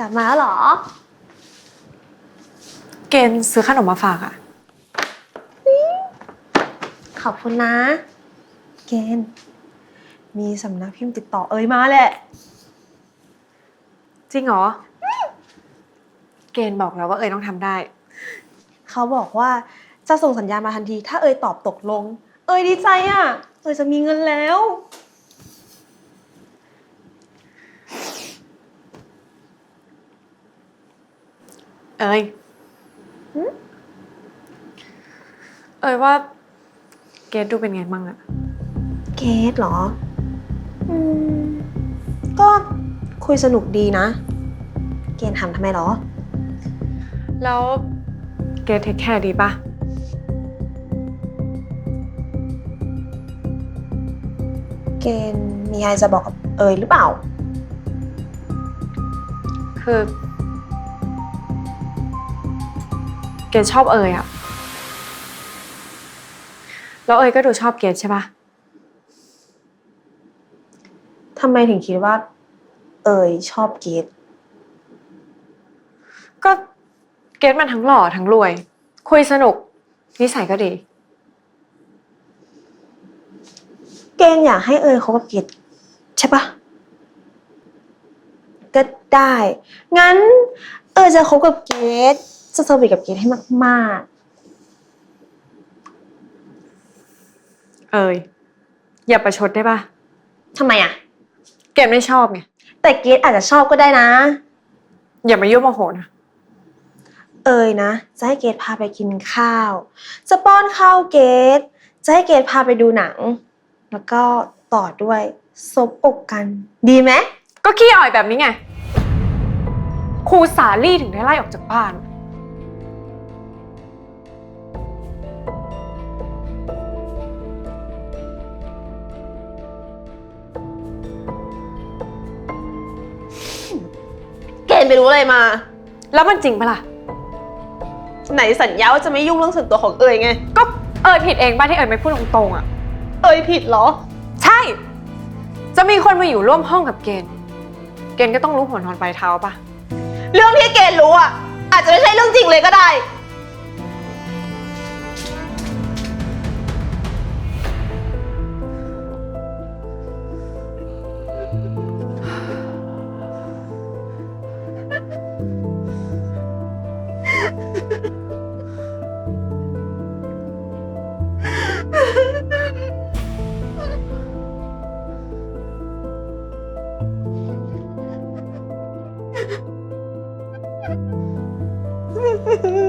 กลับมาแล้วเหรอ เกณฑ์ซื้อขนมมาฝากอะขอบคุณนะ เกณฑ์มีสำนักพิมพ์ติดต่อเอ่ยมาแหละ จริงเหรอ เกณฑ์บอกแล้วว่าเอ๋ยต้องทำได้ เขาบอกว่าจะส่งสัญญาณมาทันที ถ้าเอ่ยตอบตกลง เอ่ยดีใจอะ เอ่ยจะมีเงินแล้ว เอ๋ยเอ๋ยว่า เกณฑ์ดูเป็นไงบ้างอะเกดเหรอ อืม ก็คุยสนุกดีนะ เกณฑ์ทำทำไมเหรอ แล้วเกณฑ์เทคแคร์ดีปะเกณฑ์มีอะไรจะบอกกับเอ่ยหรือเปล่า คือ เกณฑ์ชอบเอ๋ยอะแล้วเอ๋ยก็ดูชอบเกณฑ์ใช่ปะทำไมถึงคิดว่า เอ่ยชอบเกดก็เกณฑ์มันทั้งหล่อทั้งรวย คุยสนุก นิสัยก็ดี เกณฑ์อยากให้เอ่ยเขากับเกดใช่ปะก็ได้ งั้น เอ่ยจะคบกับเกด จะสวีทกับเกดให้มากเอ๋ยอย่าประชดได้ปะๆทำไมอะ เกณฑ์ไม่ชอบไงแต่เกดอาจจะชอบก็ได้นะ อย่ามายุ่งโมโหนะเอ่ยนะ จะให้เกดพาไปกินข้าว จะป้อนข้าวเกดจะให้เกดพาไปดูหนัง แล้วก็ต่อด้วยซบอกกัน ดีไหมก็ขี้อ่อยแบบนี้ไงครูสาลี่ถึงได้ไล่ออกจากบ้านเก ไปรู้อะไรมา แล้วมันจริงปะล่ะ ไหนสัญญาว่าจะไม่ยุ่งเรื่องส่วนตัวของเอ่ยไง ก็เอ่ยผิดเองป่ะที่เอ่ยไม่พูดตรงๆอะ เอ่ยผิดเหรอ ใช่ จะมีคนมาอยู่ร่วมห้องกับเกณฑ์ เกณฑ์ก็ต้องรู้หัวนอนปลายเท้าป่ะเรื่องที่เกณฑ์รู้อะอาจจะไม่ใช่เรื่องจริงเลยก็ได้ Ha ha ha!